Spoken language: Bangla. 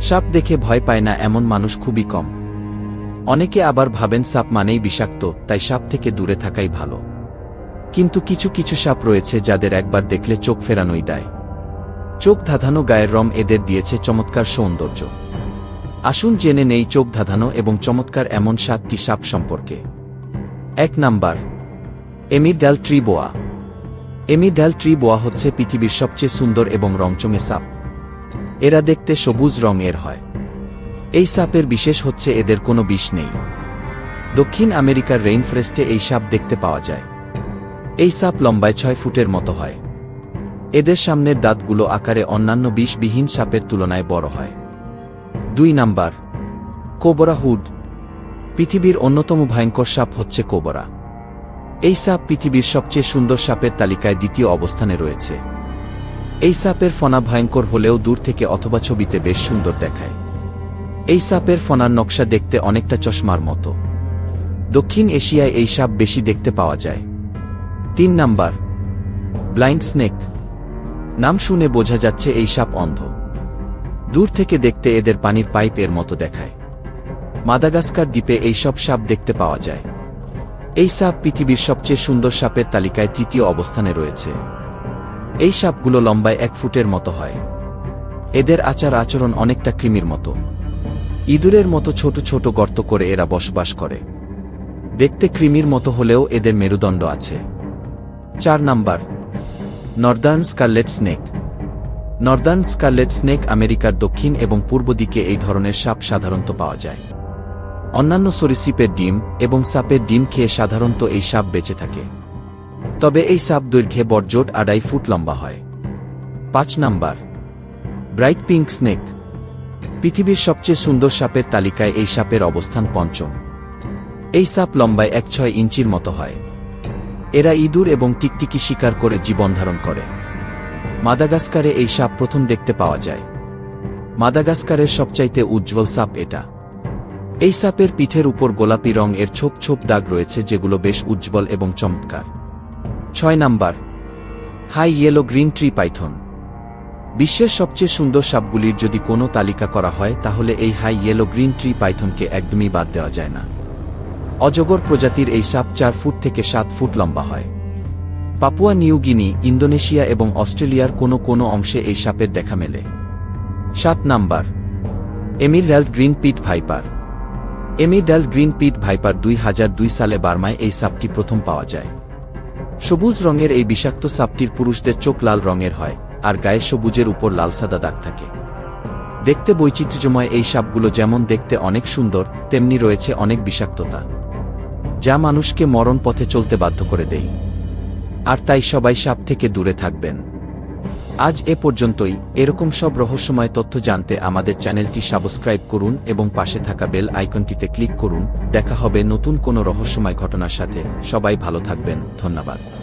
সাপ দেখে ভয় পায় না এমন মানুষ খুবই কম। অনেকে আবার ভাবেন সাপ মানেই বিষাক্ত, তাই সাপ থেকে দূরে থাকাই ভালো। কিন্তু কিছু কিছু সাপ রয়েছে যাদের একবার দেখলে চোখ ফেরানোই দেয়। চোখ ধাঁধানো গায়ের রম এদের দিয়েছে চমৎকার সৌন্দর্য। আসুন জেনে নেই চোখ ধাঁধানো এবং চমৎকার এমন সাতটি সাপ সম্পর্কে। এক নাম্বার এমিডাল ট্রি বোয়া এমিডাল ট্রি বোয়া হচ্ছে পৃথিবীর সবচেয়ে সুন্দর এবং রংচঙে সাপ। এরা দেখতে সবুজ রঙের হয়। এই সাপের বিশেষ হচ্ছে এদের কোনো বিষ নেই। দক্ষিণ আমেরিকার রেইনফরেস্টে এই সাপ দেখতে পাওয়া যায়। এই সাপ লম্বায় ছয় ফুটের মতো হয়। এদের সামনের দাঁতগুলো আকারে অন্যান্য বিষবিহীন সাপের তুলনায় বড় হয়। দুই নাম্বার, কোবরা হুড। পৃথিবীর অন্যতম ভয়ঙ্কর সাপ হচ্ছে কোবরা। এই সাপ পৃথিবীর সবচেয়ে সুন্দর সাপের তালিকায় দ্বিতীয় অবস্থানে রয়েছে। এই সাপের ফনা ভয়ঙ্কর হলেও দূর থেকে অথবা ছবিতে বেশ সুন্দর দেখায়। এই সাপের ফনার নকশা দেখতে অনেকটা চশমার মতো। দক্ষিণ এশিয়ায় এই সাপ বেশি দেখতে পাওয়া যায়। তিন নাম্বার, ব্লাইন্ড স্নেক। নাম শুনে বোঝা যাচ্ছে এই সাপ অন্ধ। দূর থেকে দেখতে এদের পানির পাইপ এর মতো দেখায়। মাদাগাস্কার দ্বীপে এই সব সাপ দেখতে পাওয়া যায়। এই সাপ পৃথিবীর সবচেয়ে সুন্দর সাপের তালিকায় তৃতীয় অবস্থানে রয়েছে। এই সাপগুলো লম্বায় এক ফুটের মতো হয়। এদের আচার আচরণ অনেকটা কৃমির মতো। ইঁদুরের মতো ছোট ছোট গর্ত করে এরা বসবাস করে। দেখতে কৃমির মতো হলেও এদের মেরুদণ্ড আছে। চার number, northern scarlet snake. Northern scarlet snake আমেরিকার দক্ষিণ এবং পূর্ব দিকে এই ধরনের সাপ সাধারণত পাওয়া যায়। অন্যান্য সরিসিপের ডিম এবং সাপের ডিম খেয়ে সাধারণত এই সাপ বেঁচে থাকে। তবে এই সাপ দৈর্ঘ্যে বড়জোট আড়াই ফুট লম্বা হয়। পাঁচ নাম্বার। Bright pink snake. পৃথিবীর সবচেয়ে সুন্দর সাপের তালিকায় এই সাপের অবস্থান পঞ্চম। এই সাপ লম্বায় এক ছয় ইঞ্চির মতো হয়। এরা ইঁদুর এবং টিকটিকি শিকার করে জীবন ধারণ করে। মাদাগাস্কারে এই সাপ প্রথম দেখতে পাওয়া যায়। মাদাগাস্কারের সবচাইতে উজ্জ্বল সাপ এটা। এই সাপের পিঠের উপর গোলাপি রং এর ছোপ ছোপ দাগ রয়েছে যেগুলো বেশ উজ্জ্বল এবং চমৎকার। ছয় number, high yellow green tree python. বিশ্বের সবচেয়ে সুন্দর সাপগুলির যদি কোনো তালিকা করা হয়, তাহলে এই হাই ইয়েলো গ্রিন ট্রি পাইথনকে একদমই বাদ দেওয়া যায় না। অজগর প্রজাতির এই সাপ চার ফুট থেকে সাত ফুট লম্বা হয়। পাপুয়া নিউ গিনি, ইন্দোনেশিয়া এবং অস্ট্রেলিয়ার কোনো কোনো অংশে এই সাপের দেখা মেলে। সাত number emerald green pit viper. এমিডাল green pit viper দুই হাজার দুই সালে বার্মায় এই সাপটি প্রথম পাওয়া যায়। সবুজ রঙের এই বিষাক্ত সাপটির পুরুষদের চোখ লাল রঙের হয়, আর গায়ে সবুজের উপর লাল সাদা দাগ থাকে। দেখতে বৈচিত্র্যময় এই সাপগুলো যেমন দেখতে অনেক সুন্দর, তেমনি রয়েছে অনেক বিষাক্ততা, যা মানুষকে মরণ পথে চলতে বাধ্য করে দেয়। আর তাই সবাই সাপ থেকে দূরে থাকবেন। আজ এ পর্যন্তই। এরকম সব রহস্যময় তথ্য জানতে আমাদের চ্যানেলটি সাবস্ক্রাইব করুন এবং পাশে থাকা বেল আইকনটিতে ক্লিক করুন। দেখা হবে নতুন কোনো রহস্যময় ঘটনার সাথে। সবাই ভালো থাকবেন। ধন্যবাদ।